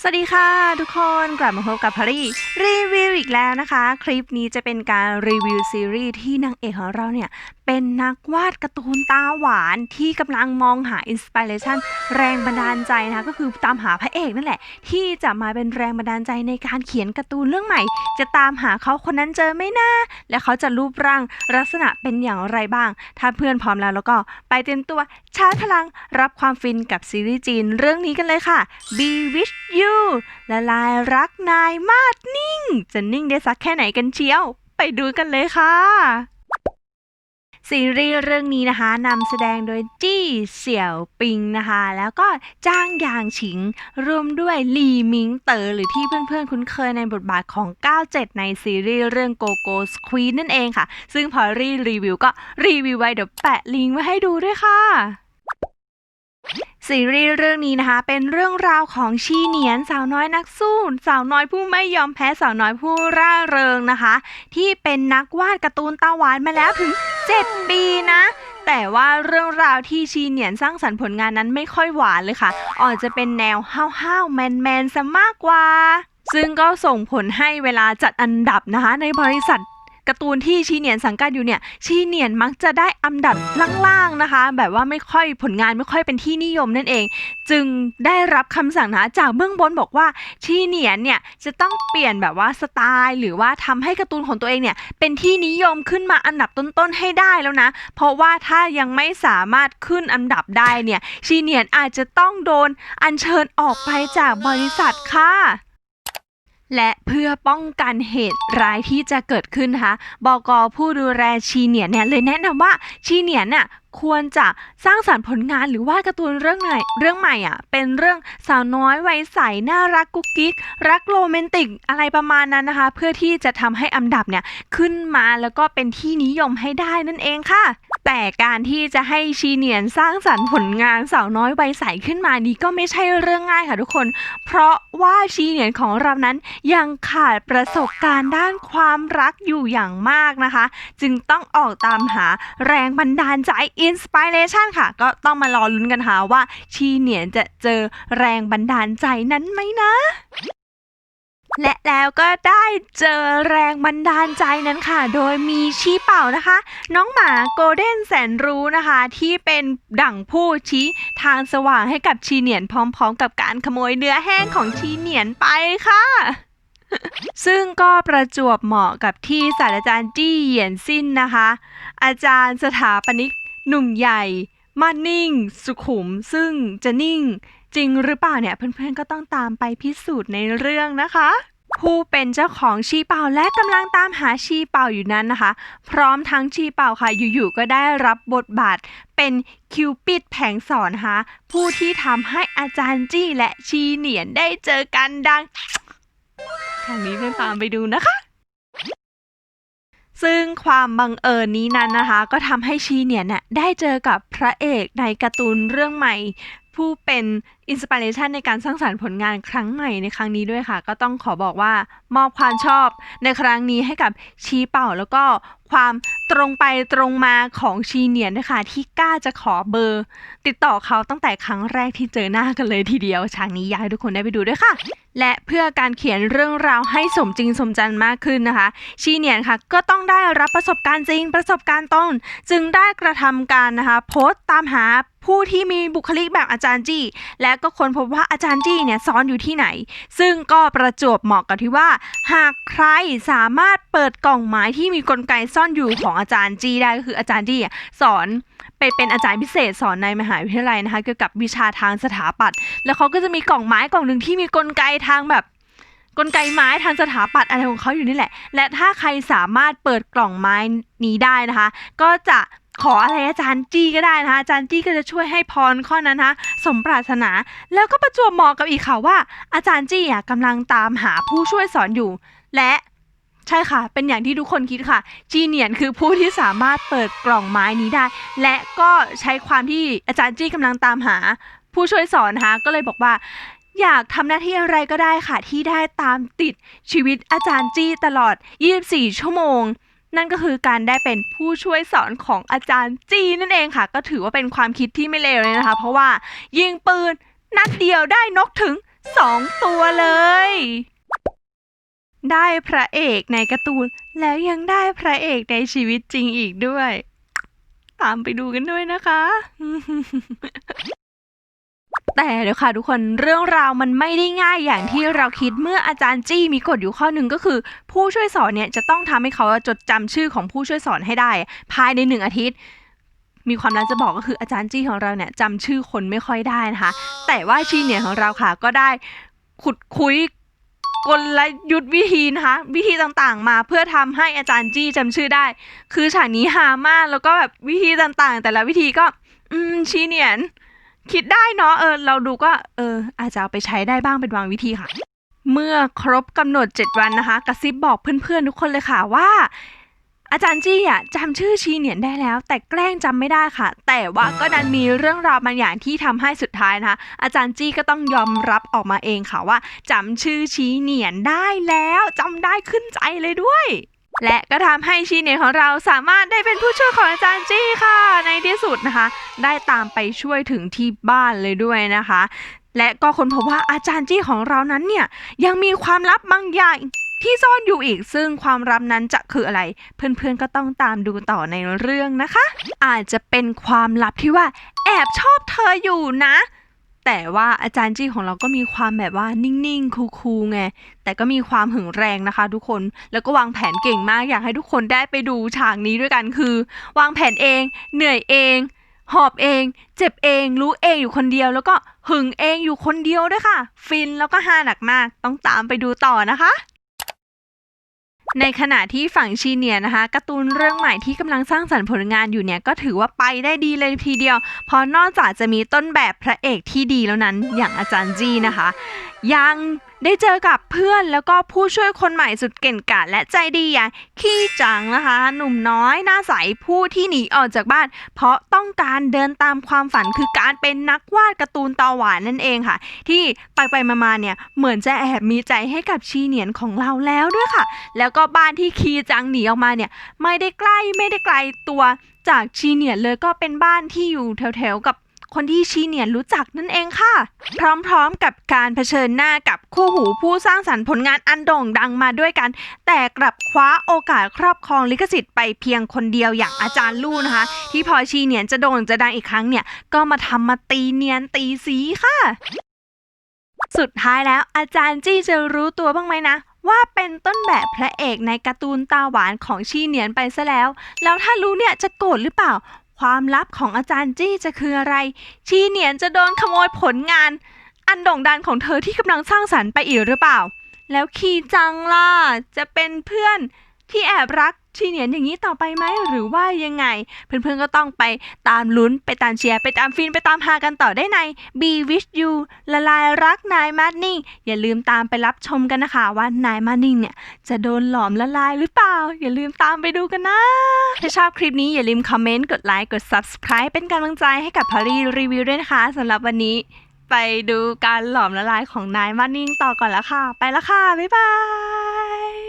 สวัสดีค่ะทุกคนกลับมาพบกับพารีรีวิวอีกแล้วนะคะ คลิปนี้จะเป็นการรีวิวซีรีส์ที่นางเอกของเราเนี่ยเป็นนักวาดการ์ตูนตาหวานที่กำลังมองหาอินสปิเรชันแรงบันดาลใจนะคะก็คือตามหาพระเอกนั่นแหละ ที่จะมาเป็นแรงบันดาลใจในการเขียนการ์ตูนเรื่องใหม่ จะตามหาเขาคนนั้นเจอไหมน่าและเขาจะรูปร่างลักษณะเป็นอย่างไรบ้าง ถ้าเพื่อนพร้อมแล้วแล้วก็ไปเตรียมตัวชาร์จพลังรับความฟินกับซีรีส์จีนเรื่องนี้กันเลยค่ะ Be with you ละลายรักนายมาดนิ่ง จะนิ่งได้สักแค่ไหนกันเชียว ไปดูกันเลยค่ะ ซีรีส์เรื่องนี้นะคะนำแสดงโดยจี้เสี่ยวปิงนะคะ แล้วก็จ้างยางฉิงรวมด้วยหลีมิงเต๋อหรือที่เพื่อนๆ คุ้นเคยในบทบาทของ 97 ในซีรีส์เรื่อง Go Go Queen นั่นเองค่ะ ซึ่งพอรีรีวิวก็รีวิวไว้เดี๋ยวแปะลิงก์ไว้ให้ดูด้วยค่ะซีรีส์เรื่องนี้นะคะ เป็นเรื่องราวของชีเหนียนสาวน้อยนักสู้ สาวน้อยผู้ไม่ยอมแพ้สาวน้อยผู้ร่าเริงนะคะ ที่เป็นนักวาดการ์ตูนตาหวานมาแล้วถึง 7 ปีนะ แต่ว่าเรื่องราวที่ชีเหนียนสร้างสรรค์ผลงานนั้นไม่ค่อยหวานเลยค่ะอาจจะเป็นแนวห้าวๆแมนๆซะมากกว่า ซึ่งก็ส่งผลให้เวลาจัดอันดับนะคะในบริษัท การ์ตูนที่ชีเนียนสังกัดอยู่เนี่ยชีเนียนมักจะได้อันดับล่างๆนะคะ แบบว่าไม่ค่อยผลงานไม่ค่อยเป็นที่นิยมนั่นเอง จึงได้รับคำสั่งนะจากเบื้องบนบอกว่าชีเนียนเนี่ยจะต้องเปลี่ยนแบบว่าสไตล์หรือว่าทำให้การ์ตูนของตัวเองเนี่ยเป็นที่นิยมขึ้นมาอันดับต้นๆให้ได้แล้วนะ เพราะว่าถ้ายังไม่สามารถขึ้นอันดับได้เนี่ยชีเนียนอาจจะต้องโดนอัญเชิญออกไปจากบริษัทค่ะ และเพื่อป้องกันเหตุร้ายที่จะเกิดขึ้นนะคะบกผู้ดูแลชีเนียเนี่ยเลยแนะนำว่าชีเนียนน่ะควรจะสร้างสรรค์ผลงานหรือว่าการ์ตูนเรื่องไหนเรื่องใหม่อะเป็นเรื่องสาวน้อยวัยใสน่ารักกุ๊กกิ๊กรักโรแมนติกอะไรประมาณนั้นนะคะ เพื่อที่จะทำให้อันดับเนี่ยขึ้นมาแล้วก็เป็นที่นิยมให้ได้นั่นเองค่ะ แต่การที่จะให้ชีเนียนสร้างสรรค์ผลงานสาวน้อยวัยใสขึ้นมานี้ก็ไม่ใช่เรื่องง่ายค่ะทุกคน เพราะว่าชีเนียนของเรานั้นยังขาดประสบการณ์ด้านความรักอยู่อย่างมากนะคะ จึงต้องออกตามหาแรงบันดาลใจอินสปิเรชันค่ะ ก็ต้องมารอลุ้นกันค่ะว่าชีเนียนจะเจอแรงบันดาลใจนั้นไหมนะ และแล้วก็ได้เจอแรงบันดาลใจนั้นค่ะ โดยมีชี้เป่านะคะ น้องหมาโกลเด้นแสนรู้นะคะ ที่เป็นดั่งผู้ชี้ทางสว่างให้กับชีเนียนพร้อมๆ กับการขโมยเนื้อแห้งของชีเนียนไปค่ะ ซึ่งก็ประจวบเหมาะกับที่ศาสตราจารย์จี้เหยียนสิ้นนะคะ อาจารย์สถาปนิกหนุ่มใหญ่ มานิ่ง สุขุม ซึ่งจะนิ่ง จริงหรือเปล่าเนี่ย เพื่อนๆก็ต้องตามไปพิสูจน์ในเรื่องนะคะ ผู้เป็นเจ้าของชีเป่าและกำลังตามหาชีเป่าอยู่นั้นนะคะ พร้อมทั้งชีเป่าค่ะอยู่ๆก็ได้รับบทบาทเป็นคิวปิดแผงสอนนะคะผู้ที่ทำให้อาจารย์จี้และชีเหนียนได้เจอกันดังทางนี้เพื่อนตามไปดูนะคะ ซึ่งความบังเอิญนี้นั้นนะคะ ก็ทำให้ชีเนี่ยนะได้เจอกับพระเอกในการ์ตูนเรื่องใหม่ ผู้เป็นอินสปิเรชันในการสร้างสรรค์ผลงานครั้งใหม่ในครั้งนี้ด้วยค่ะ ก็ต้องขอบอกว่ามอบความชอบในครั้งนี้ให้กับชีเป่า แล้วก็ความตรงไปตรงมาของชีเนียนนะคะ ที่กล้าจะขอเบอร์ ติดต่อเขาตั้งแต่ครั้งแรกที่เจอหน้ากันเลยทีเดียวฉากนี้อยากให้ทุกคนได้ไปดูด้วยค่ะ และเพื่อการเขียนเรื่องราวให้สมจริงสมจันมากขึ้นนะคะ ชีเนียนค่ะก็ต้องได้รับประสบการณ์จริง ประสบการณ์ตรงจึงได้กระทำการนะคะโพสต์ตามหาผู้ที่มีบุคลิกแบบอาจารย์จี้ และก็ค้นพบว่าอาจารย์จี้เนี่ยซ้อนอยู่ที่ไหน ซึ่งก็ประจวบเหมาะกับที่ว่า หากใครสามารถเปิดกล่องไม้ที่มีกลไกซ่อนอยู่ของอาจารย์จี้ได้ก็คืออาจารย์จี้สอน ไปเป็นอาจารย์พิเศษสอนในมหาวิทยาลัยนะคะ เกี่ยวกับวิชาทางสถาปัตย์แล้วเขาก็จะมีกล่องไม้กล่องหนึ่งที่มีกลไกทางแบบกลไกไม้ทางสถาปัตย์อะไรของเขาอยู่นี่แหละ และถ้าใครสามารถเปิดกล่องไม้นี้ได้นะคะ ก็จะขออะไรอาจารย์จี้ก็ได้นะคะอาจารย์จี้ก็จะช่วยให้พรข้อนั้นนะสมปรารถนา แล้วก็ประจวบเหมาะกับอีกค่ะว่า อาจารย์จี้อะกำลังตามหาผู้ช่วยสอนอยู่ และ ใช่ค่ะ เป็นอย่างที่ทุกคนคิดค่ะ จีเนียนคือผู้ที่สามารถเปิดกล่องไม้นี้ได้ และก็ใช้ความที่อาจารย์จี้กำลังตามหา ผู้ช่วยสอนนะคะก็เลยบอกว่า อยากทำหน้าที่อะไรก็ได้ค่ะ ที่ได้ตามติดชีวิตอาจารย์จี้ตลอด 24 ชั่วโมง นั่นก็คือการได้เป็นผู้ช่วยสอนของอาจารย์จีนั่นเองค่ะ ก็ถือว่าเป็นความคิดที่ไม่เลวเลยนะคะ เพราะว่ายิงปืนนัดเดียวได้นกถึงสองตัวเลย ได้พระเอกในการ์ตูน แล้วยังได้พระเอกในชีวิตจริงอีกด้วย ตามไปดูกันด้วยนะคะ แต่เดี๋ยวค่ะทุกคนเรื่องราวมันไม่ได้ง่ายอย่างที่เราคิดเมื่ออาจารย์จี้มีกฎอยู่ข้อหนึ่งก็คือ ผู้ช่วยสอนเนี่ยจะต้องทำให้เขาจดจำชื่อของผู้ช่วยสอนให้ได้ ภายในหนึ่งอาทิตย์มีความน่าจะบอกก็คืออาจารย์จี้ของเราเนี่ยจำชื่อคนไม่ค่อยได้นะคะ แต่ว่าชีเนี่ยของเราค่ะก็ได้ขุดคุย กลยุทธวิธีนะคะวิธีต่างๆ มาเพื่อทำให้อาจารย์จี้จำชื่อได้ คือฉากนี้ฮามากแล้วก็แบบวิธีต่างๆ แต่ละวิธีก็ อืมชีเนียน คิดได้เนาะเออ เราดูก็ เออ อาจจะเอาไปใช้ได้บ้างเป็นบางวิธีค่ะ เมื่อครบกำหนด 7 วันนะคะ กระซิบบอกเพื่อนๆทุกคนเลยค่ะว่า อาจารย์จี้อะจำชื่อชีเหนียนได้แล้ว แต่แกล้งจำไม่ได้ค่ะ แต่ว่าก็ดันมีเรื่องราวบางอย่างที่ทำให้สุดท้ายนะคะอาจารย์จี้ก็ต้องยอมรับออกมาเองค่ะว่าจำชื่อชีเหนียนได้แล้วจำได้ขึ้นใจเลยด้วย และก็ทำให้ชีเนียนของเราสามารถได้เป็นผู้ช่วยของอาจารย์จี้ค่ะ ในที่สุดนะคะ ได้ตามไปช่วยถึงที่บ้านเลยด้วยนะคะ และก็คนพบว่าอาจารย์จี้ของเรานั้นเนี่ยยังมีความลับบางอย่าง ที่ซ่อนอยู่อีก ซึ่งความลับนั้นจะคืออะไร เพื่อนๆก็ต้องตามดูต่อในเรื่องนะคะ อาจจะเป็นความลับที่ว่า แอบชอบเธออยู่นะ แต่ว่าอาจารย์จี้ของเราก็มีความแบบว่านิ่งๆ คูลๆไง แต่ก็มีความหึงแรงนะคะ ทุกคน แล้วก็วางแผนเก่งมาก อยากให้ทุกคนได้ไปดูฉากนี้ด้วยกันคือ วางแผนเอง เหนื่อยเองหอบเอง เจ็บเอง รู้เองอยู่คนเดียว แล้วก็หึงเองอยู่คนเดียวด้วยค่ะ ฟินแล้วก็ฮาหนักมาก ต้องตามไปดูต่อนะคะ ในขณะที่ฝั่งชีเนียนะคะการ์ตูนเรื่องใหม่ที่กำลังสร้างสรรค์ผลงานอยู่เนี่ยก็ถือว่าไปได้ดีเลยทีเดียว เพราะนอกจากจะมีต้นแบบพระเอกที่ดีแล้วนั้นอย่างอาจารย์จีนะคะ ยังได้เจอกับเพื่อนแล้วก็ผู้ช่วยคนใหม่สุดเก่งกาจและใจดีอย่างขี้จังนะคะ หนุ่มน้อยหน้าใสผู้ที่หนีออกจากบ้าน เพราะต้องการเดินตามความฝันคือการเป็นนักวาดการ์ตูนตาหวานนั่นเองค่ะ ที่ไปไปมาๆเนี่ยเหมือนจะแอบมีใจให้กับชีเนียนของเราแล้วด้วยค่ะ แล้วก็บ้านที่คีจังหนีออกมาเนี่ยไม่ได้ใกล้ไม่ได้ไกลตัวจากชีเนียนเลยก็เป็นบ้านที่อยู่แถวๆกับ คนที่ชีเนียนรู้จักนั่นเองค่ะ พร้อมๆกับการเผชิญหน้ากับคู่หูผู้สร้างสรรค์ผลงานอันโด่งดังมาด้วยกัน แต่กลับคว้าโอกาสครอบครองลิขสิทธิ์ไปเพียงคนเดียวอย่างอาจารย์ลู่นะคะ ที่พอชีเนียนจะโด่งจะดังอีกครั้งเนี่ยก็มาทำมาตีเนียนตีสีค่ะ สุดท้ายแล้วอาจารย์จี้จะรู้ตัวบ้างไหมนะว่าเป็นต้นแบบพระเอกในการ์ตูนตาหวานของชีเนียนไปซะแล้ว แล้วถ้ารู้เนี่ยจะโกรธหรือเปล่า ความลับของอาจารย์จี้จะคืออะไร ชีเหนียนจะโดนขโมยผลงาน อันโด่งดังของเธอที่กำลังสร้างสรรค์ไปอีกหรือเปล่า แล้วคีจังล่ะ จะเป็นเพื่อน ที่แอบรักชีเนียนอย่างนี้ต่อไปไหมหรือว่ายังไง เพื่อนๆก็ต้องไปตามลุ้นไปตามเชียร์ไปตามฟินไปตามฮากันต่อได้ใน Be Wish You ละลายรักนายมาร์นิ่งอย่าลืมตามไปรับชมกันนะคะว่านายมาร์นิ่งเนี่ยจะโดนหลอมละลายหรือเปล่า อย่าลืมตามไปดูกันนะ ถ้าชอบคลิปนี้อย่าลืมคอมเมนต์กดไลค์กด Subscribe เป็นกำลังใจให้กับพารีรีวิวด้วยนะคะสำหรับวันนี้ ไปดูการหลอมละลายของนายมาร์นิ่งต่อก่อนละค่ะ ไปละค่ะบ๊ายบาย